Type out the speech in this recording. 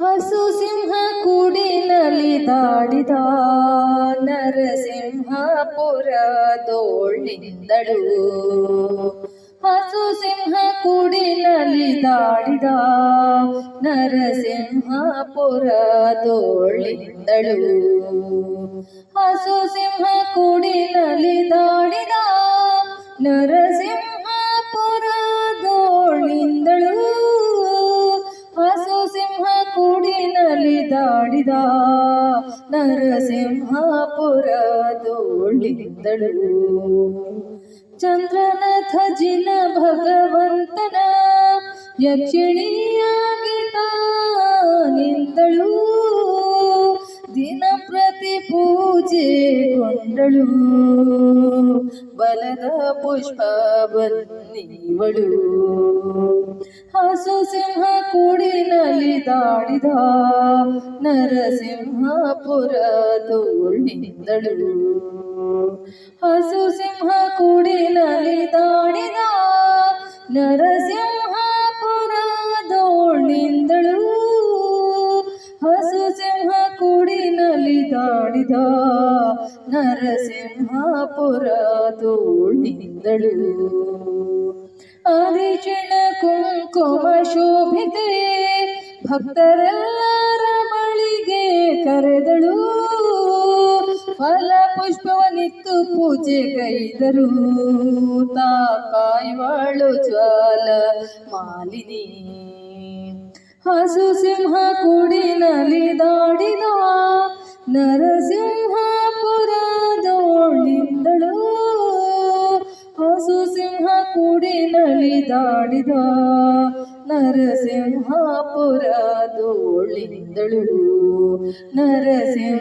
ಹಸು ಸಿಂಹ ಕೂಡಿನಲ್ಲಿ ದಾಡಿದ ನರಸಿಂಹಪುರದೋಳಿಂದಳು ಹಸು ಸಿಂಹ ಕೂಡಿನಲ್ಲಿ ದಾಡಿದ ನರಸಿಂಹಪುರದೋಳಿಂದಳು ಹಸು ಸಿಂಹ ಕೂಡಿನಲ್ಲಿ ದಾಡಿದ ನರಸಿಂಹಪುರದೋಳಿಂದಳು ದಾಡಿದ ನರಸಿಂಹಪುರದೋಳಿಂದಳು ಚಂದ್ರನಾಥ ಜಿನ ಭಗವಂತನ ಯಕ್ಷಿಣಿಯಾಗಿ ನಿಂದಳು ದಿನ ಪ್ರತಿ ಪೂಜೆ ಕೊಂಡಳು. ಬಲದ ಪುಷ್ಪ ಬನ್ನಿವಳು ಕೂಡಿನಲ್ಲಿ ನರಸಿಂಹಪುರ ನರಸಿಂಹಪುರದೋಳಿಂದಳು ಹಸು ಸಿಂಹ ಕುಡಿಲಲ್ಲಿ ದಾಡಿದ ನರಸಿಂಹಪುರದೋಳಿಂದಳು ಹಸು ಸಿಂಹ ಕುಡಿಲಲ್ಲಿ ದಾಡಿದ ನರಸಿಂಹಪುರದೋಳಿಂದಳು ಆದಿಚಣ ಕುಂಕುಮ ಶೋಭಿತೆ ಭಕ್ತರೆಲ್ಲರ ಮಳಿಗೆ ಕರೆದಳು. ಫಲ ಪುಷ್ಪವನಿತ್ತು ಪೂಜೆಗೈದರು ತಾ ಕಾಯ್ವಾಳು ಜ್ವಾಲ ಮಾಲಿನಿ. ಹಸು ಸಿಂಹ ಕೂಡಿನಲ್ಲಿ ಕೂಡಿನಲ್ಲಿ ದೋಳಿಂದಳು ನರಸಿಂಹಪುರದೋಳಿಂದಳು ನರಸಿಂಹಪುರದೋಳಿಂದಳು